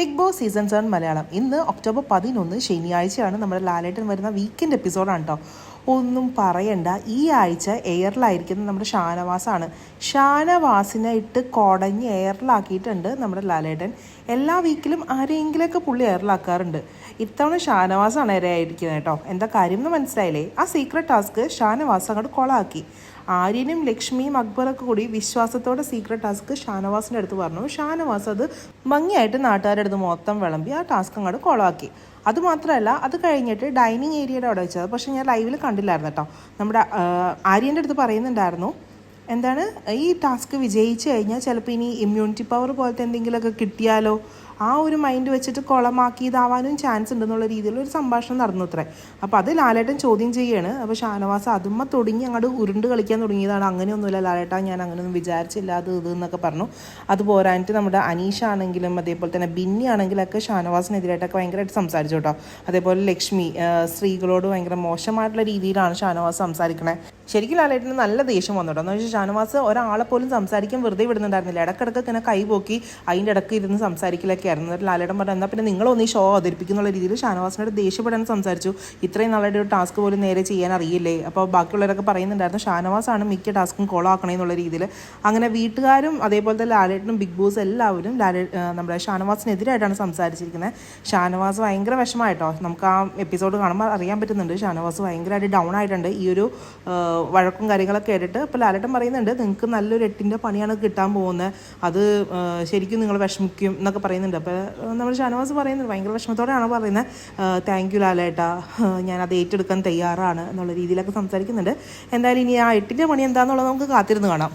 Big Boss season seven Malayalam. ഇന്ന് October പതിനൊന്ന് ശനിയാഴ്ചയാണ് നമ്മുടെ ലാലേട്ടൻ വരുന്ന വീക്കെൻഡ് എപ്പിസോഡാണ് കേട്ടോ ഒന്നും പറയണ്ട. ഈ ആഴ്ച എയറിലായിരിക്കുന്നത് നമ്മുടെ ഷാനവാസാണ്. ഷാനവാസിനെ ഇട്ട് കുടഞ്ഞ് എയറിലാക്കിയിട്ടുണ്ട് നമ്മുടെ ലാലേട്ടൻ. എല്ലാ വീക്കിലും ആരെങ്കിലുമൊക്കെ പുള്ളി എയറിലാക്കാറുണ്ട് ഇത്തവണ ഷാനവാസാണ് ഇരയായിരിക്കുന്നത് കേട്ടോ. എന്താ കാര്യം എന്ന് മനസ്സിലായില്ലേ? ആ സീക്രട്ട് ടാസ്ക് ഷാനവാസ് അങ്ങോട്ട് കൊളാക്കി ആര്യനും ലക്ഷ്മിയും അക്ബറൊക്കെ കൂടി വിശ്വാസത്തോടെ സീക്രട്ട് ടാസ്ക് ഷാനവാസിന്റെ അടുത്ത് പറഞ്ഞു. ഷാനവാസ് അത് ഭംഗിയായിട്ട് നാട്ടുകാരുടെ അടുത്ത് മൊത്തം വിളമ്പി ആ ടാസ്ക് അങ്ങോട്ട് കൊളാക്കി അതുമാത്രമല്ല അത് കഴിഞ്ഞിട്ട് ഡൈനിങ് ഏരിയയുടെ അവിടെ വെച്ചത്. പക്ഷേ ഞാൻ ലൈവിൽ കണ്ടില്ലായിരുന്നു കേട്ടോ. നമ്മുടെ ആര്യന്റെ അടുത്ത് പറയുന്നുണ്ടായിരുന്നു. എന്താണ്? ഈ ടാസ്ക് വിജയിച്ചു കഴിഞ്ഞാൽ ചിലപ്പോൾ ഇനി ഇമ്മ്യൂണിറ്റി പവർ പോലത്തെ എന്തെങ്കിലുമൊക്കെ കിട്ടിയാലോ? ആ ഒരു മൈൻഡ് വെച്ചിട്ട് കുളമാക്കി ഇതാവാനും ചാൻസ് ഉണ്ടെന്നുള്ള രീതിയിൽ ഒരു സംഭാഷണം നടന്നു അത്രേ. അപ്പോൾ അത് ലാലേട്ടൻ ചോദ്യം ചെയ്യാണ്. അപ്പോൾ ഷാനവാസ് അതുമ്മ തുടങ്ങി അങ്ങോട്ട് ഉരുണ്ട് കളിക്കാൻ തുടങ്ങിയതാണ്. അങ്ങനെയൊന്നുമില്ല ലാലേട്ട ഞാൻ അങ്ങനെയൊന്നും വിചാരിച്ചില്ല അത് ഇത് എന്നൊക്കെ പറഞ്ഞു. അത് പോരാഞ്ഞിട്ട് നമ്മുടെ അനീഷ ആണെങ്കിലും അതേപോലെ തന്നെ ബിന്നി ആണെങ്കിലൊക്കെ ഷാനവാസിനെതിരായിട്ടൊക്കെ ഭയങ്കരമായിട്ട് സംസാരിച്ചു കേട്ടോ. അതേപോലെ ലക്ഷ്മി സ്ത്രീകളോട് ഭയങ്കര മോശമായിട്ടുള്ള രീതിയിലാണ് ഷാനവാസ് സംസാരിക്കണേ. ശരിക്കും ലാലേട്ടന് നല്ല ദേഷ്യം വന്നു കേട്ടോ. എന്ന് വെച്ചാൽ ഷാനവാസ് ഒരാളെ പോലും സംസാരിക്കാൻ വെറുതെ വിടുന്നുണ്ടായിരുന്നില്ല. ഇടക്കിടക്ക് ഇങ്ങനെ കൈ പോക്കി അതിന്റെ ഇടയ്ക്ക് ഇരുന്ന് സംസാരിക്കലൊക്കെ ആയിരുന്നു എന്നിട്ട് ലാലേട്ടൻ പറഞ്ഞു എന്നാൽ പിന്നെ നിങ്ങളൊന്ന് ഈ ഷോ അവതരിപ്പിക്കുന്നുള്ള രീതിയിൽ ഷാനവാസിനോട് ദേഷ്യപ്പെടാൻ സംസാരിച്ചു. ഇത്രയും നാളായിട്ട് ഒരു ടാസ്ക് പോലും നേരെ ചെയ്യാൻ അറിയില്ലേ? അപ്പോൾ ബാക്കിയുള്ളവരൊക്കെ പറയുന്നുണ്ടായിരുന്നു ഷാനവാസാണ് മിക്ക ടാസ്കും എന്നുള്ള രീതിയിൽ അങ്ങനെ വീട്ടുകാരും അതേപോലെ തന്നെ ലാലേട്ടനും ബിഗ് ബോസ് എല്ലാവരും ലാലേ നമ്മുടെ ഷാനവാസിനെതിരായിട്ടാണ് സംസാരിച്ചിരിക്കുന്നത്. ഷാനവാസ് ഭയങ്കര വിഷമമായിട്ടോ? നമുക്ക് ആ എപ്പിസോഡ് കാണുമ്പോൾ അറിയാൻ പറ്റുന്നുണ്ട്. ഷാനവാസ് ഭയങ്കരമായിട്ട് ഡൗൺ ആയിട്ടുണ്ട്. ഈ ഒരു വഴക്കും കാര്യങ്ങളൊക്കെ കേട്ടിട്ട് അപ്പോൾ ലാലേട്ടൻ പറയുന്നുണ്ട് നിങ്ങൾക്ക് നല്ലൊരു എട്ടിന്റെ പണിയാണ് കിട്ടാൻ പോകുന്നത്. അത് ശരിക്കും നിങ്ങൾ വിഷമിക്കും എന്നൊക്കെ പറയുന്നുണ്ട്. അപ്പോൾ നമ്മൾ ഷാനവാസ് പറയുന്നത് ഭയങ്കര വിഷമത്തോടെയാണ് പറയുന്നത്? താങ്ക് യു ലാലേട്ടാ. ഞാനത് ഏറ്റെടുക്കാൻ തയ്യാറാണ് എന്നുള്ള രീതിയിലൊക്കെ സംസാരിക്കുന്നുണ്ട്. എന്തായാലും ഇനി ആ എട്ടിന്റെ പണി എന്താണെന്നുള്ളത് നമുക്ക് കാത്തിരുന്ന് കാണാം.